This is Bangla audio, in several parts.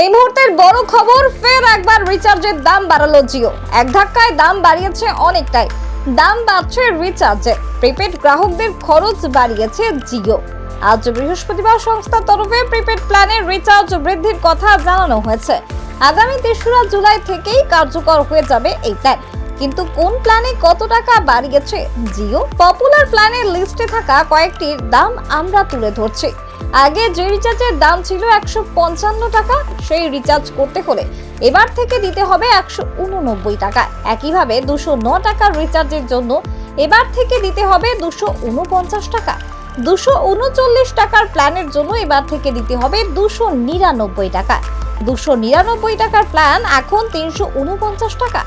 এই মুহূর্তের বড় খবর, ফের একবার রিচার্জের দাম বাড়ালো জিও। এক ধাক্কায় দাম বাড়িয়েছে অনেকটাই। দাম বাড়ছে রিচার্জে প্রিপেড গ্রাহকদের খরচ বাড়িয়েছে জিও। আজ বৃহস্পতিবার সংস্থার তরফে প্রিপেড প্ল্যানে রিচার্জ বৃদ্ধির কথা জানানো হয়েছে। আগামী তেসরা জুলাই থেকেই কার্যকর হয়ে যাবে এই প্ল্যান কিন্তু কোন প্ল্যানে কত টাকা বাড়িয়েছে জিও পপুলার প্ল্যানের লিস্টে থাকা কয়েকটির দাম আমরা তুলে ধরছি। আগে যে রিচার্জের দাম ছিল একশো পঞ্চান্ন টাকা, সেই রিচার্জ করতে হলে এবার থেকে দিতে হবে একশো উননব্বই টাকা। একইভাবে দুশো ন টাকার রিচার্জের জন্য এবার থেকে দিতে হবে দুশো উনপঞ্চাশ টাকা। দুশো উনচল্লিশ টাকার প্ল্যানের জন্য এবার থেকে দিতে হবে দুশো নিরানব্বই টাকা। দুশো নিরানব্বই টাকার প্ল্যান এখন তিনশো উনপঞ্চাশ টাকা।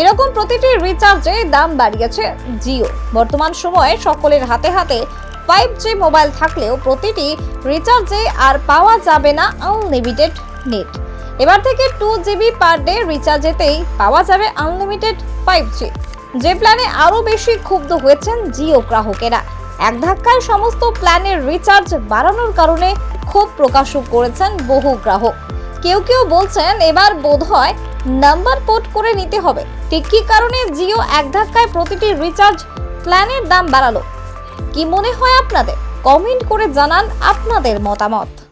এরকম প্রতিটি রিচার্জে দাম বাড়িয়েছে জিও। বর্তমান সময়ে সকলের হাতে হাতে ফাইভ জি মোবাইল থাকলেও প্রতিটি রিচার্জে আর পাওয়া যাবে না আনলিমিটেড নেট এবার থেকে টু জিবি পার ডে রিচার্জেতেই পাওয়া যাবে আনলিমিটেড ফাইভ জি যে প্ল্যানে আরও বেশি ক্ষুব্ধ হয়েছেন জিও গ্রাহকেরা। এক ধাক্কায় সমস্ত প্ল্যানের রিচার্জ বাড়ানোর কারণে ক্ষোভ প্রকাশও করেছেন বহু গ্রাহক। কেউ কেউ বলছেন, এবার বোধহয় নাম্বার পোর্ট করে নিতে হবে। ঠিক কী কারণে জিও এক ধাক্কায় প্রতিটি রিচার্জ প্ল্যানের দাম বাড়ালো? কি মনে হয় আপনাদের? কমেন্ট করে জানান আপনাদের মতামত।